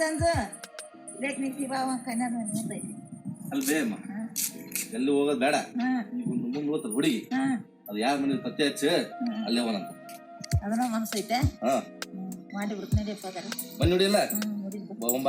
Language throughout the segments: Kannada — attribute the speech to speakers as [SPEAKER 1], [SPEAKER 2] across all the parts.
[SPEAKER 1] ಸಂಜು ಬೇಕು ನಿಂತಿ ಬಾವ ಕನ್ಯಾನ ಮುಂದೈತಿ
[SPEAKER 2] ಅಲ್ಲಿ ಬೇ ಅಮ್ಮ? ಎಲ್ಲಿ ಹೋಗೋದು ಬೇಡ.
[SPEAKER 1] ಹಾಂ.
[SPEAKER 2] ಮುಂದೆ ಮುಂದೆ ಹೋಗ್ತಾರೆ ಹುಡುಗಿ.
[SPEAKER 1] ಹಾಂ.
[SPEAKER 2] ಅದು ಯಾರ ಮನೆ ಪತ್ತೆ ಹಚ್ಚ ಅಲ್ಲೇ ಹೋಗಂತ
[SPEAKER 1] ಅದನ್ನ ಮನಸ್ಸೈತೆ ಐತೆ ಮಾಡಿ ಬಿಡ್ತೀನಿ
[SPEAKER 2] ಬನ್ನಿ ನೋಡಿಲ್ಲ ಹೋಗಂಬ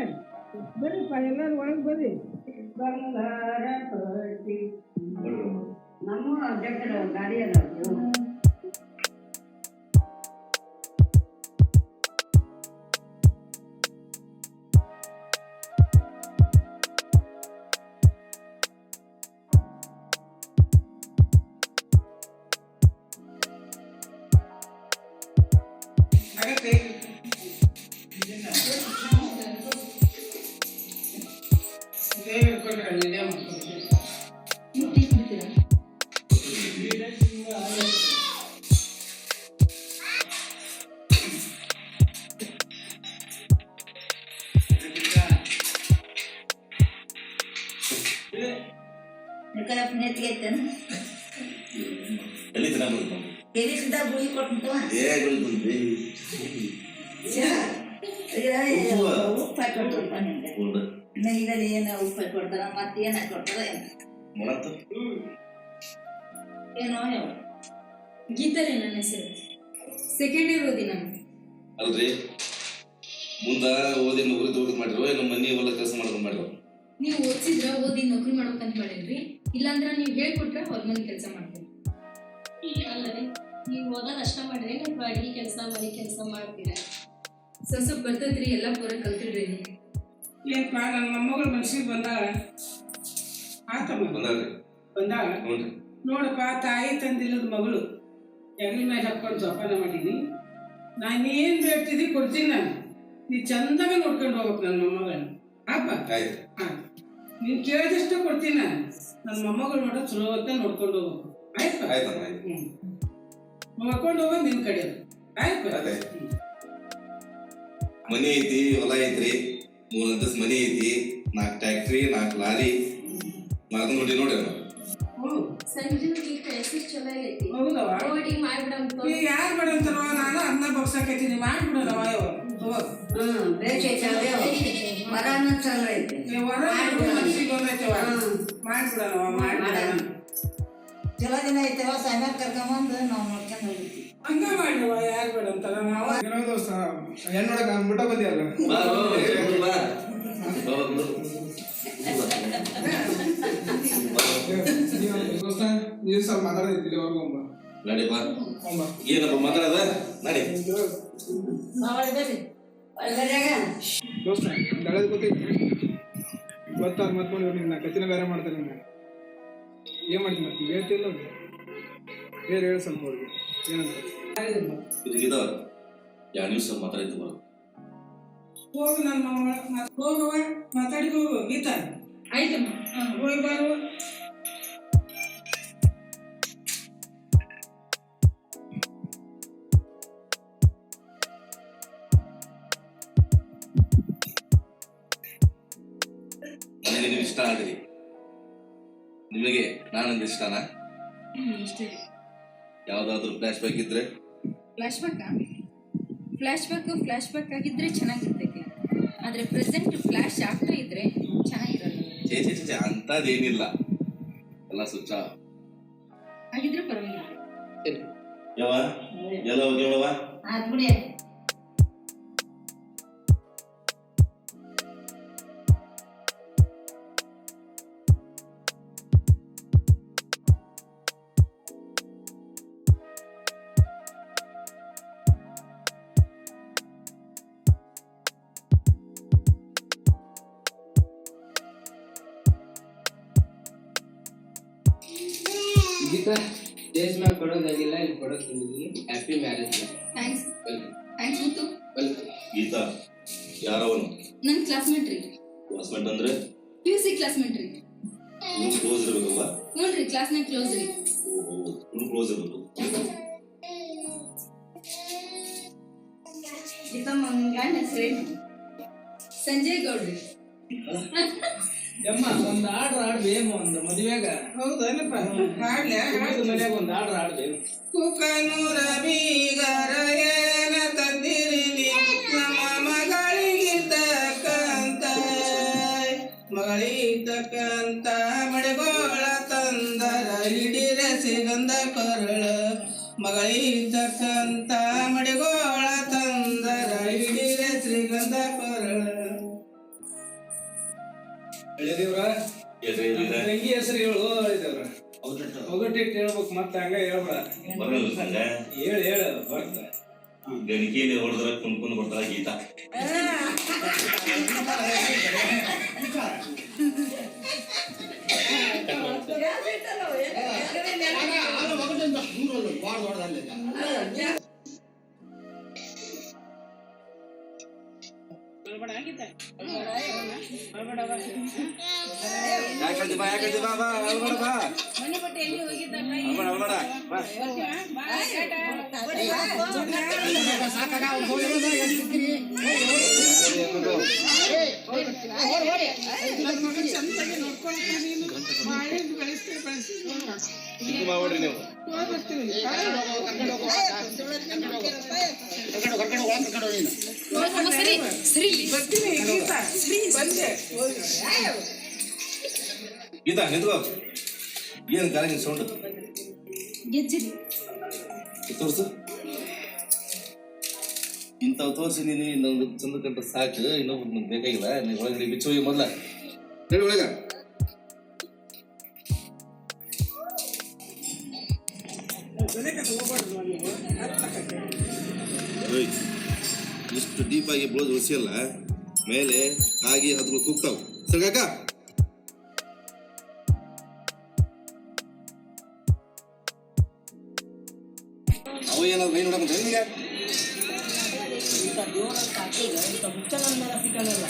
[SPEAKER 3] ಬರ್ರಿ ಬರ್ರಿಪ್ಪ ಎಲ್ಲರೂ ಒಳಗೆ ಬರ್ರಿ ಬಂಗಾರ ಪಟ್ಟಿ
[SPEAKER 4] ನಮ್ಮ ಅಧ್ಯಕ್ಷರ ಗಾಡಿ ಅಲ್ಲ
[SPEAKER 1] ನಿಕಲಪ್ಪ ನೆತ್ತಿಗೆ ಐತೇನು
[SPEAKER 2] ಎಲ್ಲಿ ತಿನ್ನ
[SPEAKER 1] ಗುಳಿ ಕೊಟ್ಟಂತವ
[SPEAKER 2] ಏ ಬಂದ್ರಿ
[SPEAKER 1] ಕೊಡ್ತಾರಪ್ಪ ನಿಮ್ಗೆ ಏನು ಕೊಡ್ತಾರ ಮತ್ತೆ ಏನು ಕೊಡ್ತಾರ ಏನು. ಯಾವ
[SPEAKER 5] ನನ್ನ ಹೆಸರು. ಸೆಕೆಂಡ್ ಇಯರ್ ಓದಿ ನಾನು.
[SPEAKER 2] ಅಲ್ರಿ? ಮುಂದ ಓದಿ ನೌಕರಿ ತಗೋದ್ ಮಾಡಿರೋ ಏನು ಮನಿ ಹೊಲ ಕೆಲಸ ಮಾಡ್ಕೊಂಡು ಮಾಡಿರೋ?
[SPEAKER 5] ನೀವು ಓದಿಸಿದ್ರ ಓದಿ ನೌಕರಿ ಮಾಡ್ಬೇಕಂತ ಮಾಡೇನ್ರಿ ಇಲ್ಲಾಂದ್ರ ನೀವು ಹೇಳ್ಕೊಟ್ರೆ ಹೊರ ಮನೆ ಕೆಲಸ ಮಾಡ್ತೀನಿ
[SPEAKER 6] ಅಲ್ಲದೆ ನೀವು ಓದೋದು ಅಷ್ಟ ಮಾಡ್ರಿ ನೀವು ಅಡಿಗೆ ಕೆಲಸ ಮನೆ ಕೆಲಸ ಮಾಡ್ತೀರಾ?
[SPEAKER 5] ಸ್ವಲ್ಪ ಸ್ವಲ್ಪ ಬರ್ತೈತ್ರಿ ಎಲ್ಲ ಪೂರ ಕಲ್ತಿಡ್ರಿ
[SPEAKER 3] ಏನಪ್ಪ ನನ್ನ ಮೊಮ್ಮಗಳು ಮನ್ಸಿಗೆ ಬಂದಾಳ ಆತಮ್ಮ ಬಂದಾಳ?
[SPEAKER 2] ನೋಡ್ರಿ
[SPEAKER 3] ನೋಡಪ್ಪ ತಾಯಿ ತಂದಿಲ್ಲದ ಮಗಳು. ಎಗ್ಲಿ ಮೇಲೆ ಹಾಕೊಂಡು ಜೋಪಾನ ಮಾಡೀನಿ. ನಾನು ಏನು ಬೇಡ್ತಿದ್ದಿ ಕೊಡ್ತೀನಿ ನಾನು. ನೀ ಚಂದಾಗ ನೋಡ್ಕೊಂಡು ಹೋಗ್ಬೇಕು ನನ್ನ ಮೊಮ್ಮಗಳನ್ನ ಅಪ್ಪ
[SPEAKER 2] ಆಯ್ತು.
[SPEAKER 3] ಹಾಂ ನೀನು ಕೇಳಿದಷ್ಟು ಕೊಡ್ತೀನಿ ನಾನು. ನನ್ನ ಮೊಮ್ಮಗಳು ನೋಡೋ ಚಲೋ ಅಂತ ನೋಡ್ಕೊಂಡು ಹೋಗ್ಬೇಕು ಆಯ್ತು?
[SPEAKER 2] ಆಯ್ತಮ್ಮ ಆಯ್ತು.
[SPEAKER 3] ಹ್ಞೂ ನೋಡ್ಕೊಂಡು ಹೋಗೋದು ನಿನ್ನ ಕಡೆ. ಆಯ್ತು?
[SPEAKER 2] ಅದೇ. ಮನಿ ಐತಿ ಹೊಲ ಐತ್ರಿ. ಮೂರ್ ಅಂತಸ್ ಮನಿ ಐತಿ. ನಾಲ್ಕು ಟ್ಯಾಕ್ಟ್ರಿ ನಾಲ್ಕು ಲಾರಿ. ನಾಲ್ಕು ನೋಡಿ ನೋಡಿ
[SPEAKER 3] ಹ್ಞೂ
[SPEAKER 6] ಸಂಜೆ ಈಗ ಹೆಸರು ಚಲೋ ಐತಿ
[SPEAKER 3] ಹೌದವ
[SPEAKER 6] ನೋಡಿ ಮಾಡ್ಬಿಡಂತ.
[SPEAKER 3] ಈ ಯಾರು ಬೇಡ ಅಂತಾರವ ನಾನು ಅನ್ನ ಬಗ್ಸಾಕೈತೀನಿ ಮಾಡ್ಬಿಡೋದವ ಇವ
[SPEAKER 4] ಮರನೂ ಚಲೋ ಐತಿ.
[SPEAKER 3] ವರ ಮಾಡ್ಬಿಡೋಣವ ಮಾಡ್ಬಿಡೋಣ
[SPEAKER 1] ಚಲೋ ದಿನ ಐತೆವ ಕರ್ಕೊಂಬಂದು ನಾವು ನೋಡ್ಕೊಂಡು
[SPEAKER 3] ಹಂಗ ಮಾಡುವ ಯಾರು ಬೇಡ ಅಂತಾರ ನಾವು
[SPEAKER 7] ಏನೋ ದೋಸ್ತ ನಾನು ಮುಟ್ಟ ಬಂದಿಯಲ್ಲ? ನೀವು ದೋಸ್ತ ನೀವು ಸ್ವಲ್ಪ ಮಾತಾಡೋದಿಲ್ಲ ಅವ್ರಿಗೂ ಒಬ್ಬ
[SPEAKER 2] ನಡಿ ಬಾ. ಏನಪ್ಪ ಮಾತಾಡದ? ನಡಿ.
[SPEAKER 7] ದೋಸ್ತ ಗೊತ್ತೈತಿ ಗೊತ್ತಾಗ ಮತ್ಕೊಂಡು ಇವ್ರು ನಿನ್ನ ಕತ್ತಿನ ಬೇರೆ ಮಾಡ್ತಾರೆ ನಿನ್ನ ಏನ್ ಮಾಡ್ತೀನಿ ಮತ್ತೆ? ಹೇಳ್ತಿಲ್ಲ ಅವ್ರಿಗೆ. ಬೇರೆ ಹೇಳಿ ಸ್ವಲ್ಪ ಅವ್ರಿಗೆ. ಏನಂತ?
[SPEAKER 2] ಇದಕ್ಕಿದ ಎರಡು ನಿಮಿಷ ಮಾತಾಡಿದ್ದು ಬಾ
[SPEAKER 3] ಹೋಗು ನನ್ನ ಹೋಗುವ ಮಾತಾಡಿ ಹೋಗು ಗೀತಾ?
[SPEAKER 5] ಆಯ್ತಮ್ಮ.
[SPEAKER 3] ಹೋಗಿ ಬಾರು
[SPEAKER 2] ನನಗೆ ನೀವು ಇಷ್ಟ ಆದ್ರಿ ನಿಮಗೆ ನಾನಂದ್ರೆ ಇಷ್ಟನಾ?
[SPEAKER 5] ಹ್ಮ್ ಇಷ್ಟೇ
[SPEAKER 2] ಯಾವ್ದಾದ್ರು ಫ್ಲಾಶ್ ಬ್ಯಾಕ್ ಇದ್ರೆ?
[SPEAKER 5] Flashback flashback flashback ಆಗಿದ್ರೆ ಚೆನ್ನಾಗಿರ್ತೈತೆ ಆದ್ರೆ ಪ್ರೆಸೆಂಟ್ ಫ್ಲಾಶ್ ಆಗ್ತಾ ಇದ್ರೆ ಚೆನ್ನಾಗಿರಲ್ಲ.
[SPEAKER 2] ಚೇ ಚೇ ಚೇ, ಚೇ ಅಂತದೇನಿಲ್ಲ ಎಲ್ಲ ಸುಚ್ಚ
[SPEAKER 5] ಹಾಗಿದ್ರೆ ಪರವಾಗಿಲ್ಲ.
[SPEAKER 2] ಯಾವ ಎಲ್ಲ ಹೋಗಿ
[SPEAKER 1] ಹೇಳುವ ಬಿಡಿ
[SPEAKER 8] ಗೀತಾ ಸ್ಟೇಜ್ ಕೊಡೋದಾಗಿಲ್ಲ ಇಲ್ಲಿ ಕೊಡೋದು ನಿಮಗೆ ಹ್ಯಾಪಿ ಮ್ಯಾರೇಜ್
[SPEAKER 5] ಥ್ಯಾಂಕ್ಸ್ ಥ್ಯಾಂಕ್ಸ್ ಮುತ್ತು.
[SPEAKER 8] ವೆಲ್ಕಮ್
[SPEAKER 2] ಗೀತಾ ಯಾರವನು
[SPEAKER 5] ನನ್ನ ಕ್ಲಾಸ್ಮೇಟ್ ರೀ.
[SPEAKER 2] ಕ್ಲಾಸ್ಮೇಟ್ ಅಂದ್ರೆ?
[SPEAKER 5] ಪಿ ಯು ಸಿ ಕ್ಲಾಸ್ಮೇಟ್ ರೀ.
[SPEAKER 2] ನೀವು ಕ್ಲೋಸ್ ಇರ್ಬೇಕಲ್ವಾ?
[SPEAKER 5] ಹ್ಞೂ ರೀ ಕ್ಲಾಸ್ನಾಗ ಕ್ಲೋಸ್ ರೀ.
[SPEAKER 2] ಫುಲ್ ಕ್ಲೋಸ್ ಇರಬೇಕು.
[SPEAKER 1] ಗೀತಾ ನಿನ್ ಗಂಡ
[SPEAKER 5] ಸಂಜಯ್ ಗೌಡ್ರಿ.
[SPEAKER 9] ಯಮ್ಮ. ಆಡ್ಬೇನು ಒಂದು ಮದುವೆಗ?
[SPEAKER 3] ಹೌದಲ್ಲಪ್ಪ ಹಾಡ್ಲೆ? ಹಾಡು
[SPEAKER 9] ಮನ್ಯಾಗ ಒಂದ್ ಆಡ್ರ ಆಡ್ಬೇನು
[SPEAKER 3] ಕುಕನೂರ ಬೀಗರ ಏನ ತಂದಿರಲಿ ನಮ್ಮ ಮಗಳಿಗಿದ್ದಕ್ಕಂತ ಮಗಳಿದ್ದಕ್ಕಂತ ಮಡಿಗೋಳ ತಂದರ ಹಿಡಿರ ಸಿಗಂದ ಕೊರಳ. ಮಗಳಿದ್ದಕ್ಕಂತ ಮಡಿಗೋಳ
[SPEAKER 9] ತಂಗಿ ಹೆಸರು ಹೇಳು ಹೇಳಿದೇವ್ರ ಒಗಟ್ಟಿಟ್ಟು ಹೇಳ್ಬೇಕು ಮತ್ತೆ ಹಂಗ ಹೇಳ್ಬೇಡ
[SPEAKER 2] ಬರಲ್ಲ ಸಂಗ
[SPEAKER 9] ಹೇಳು ಹೇಳು ಬರ್ತ
[SPEAKER 2] ಗಣಿಕೆಯಲ್ಲಿ ಹೊಡೆದ್ರ ಕುಣ್ಕೊಂಡು ಬರ್ತಾಳ ಗೀತಾ ಯಾಕಂತ ಬಾ ಯಾಕಂತ ಬಾ ಬಾ ಅಳ್ಬೇಡ ಬಾ ಅಳ್ಬೇಡ ಅಳ್ಬೇಡ ಬಾ ಚಿಕ್ಕ ಮಾಡ್ಬಿಡ್ರಿ ನೀವು
[SPEAKER 5] ಸರಿ ಸರಿ
[SPEAKER 2] ಗೀತಾ ನಿಂತ್ಕೋ. ಏನ್ ಕಾಲಿನ ಸೌಂಡ್?
[SPEAKER 5] ಗೆಜ್ಜರಿ
[SPEAKER 2] ತೋರ್ಸು. ಇಂಥವು ತೋರಿಸಿ ನೀನು ಇನ್ನೊಂದು ಚಂದ ಕಂಡ ಸಾಕು ಇನ್ನೊಬ್ರು ನಿಮ್ಗೆ ಬೇಕಾಗಿಲ್ಲ ನೀವು ಒಳಗಡೆ ಬಿಚ್ಚು ಹೋಗಿ ಮೊದ್ಲ. ಹೇಳಿ ಒಳಗ. ಇಷ್ಟು ಡೀಪ್ ಆಗಿ ಬ್ಲೌಸ್ ಉಳಿಸಿಯಲ್ಲ ಮೇಲೆ ಆಗಿ ಹದ್ಗಳು ಕೂಗ್ತಾವ್. ಸರ್ಗಾಕ? ನಾವು ಏನಾದ್ರು ಮೈ ನೋಡಕ್ಕೆ ನಿಮಗೆ ದೇವರ ಮುಚ್ಚಲ್ಲ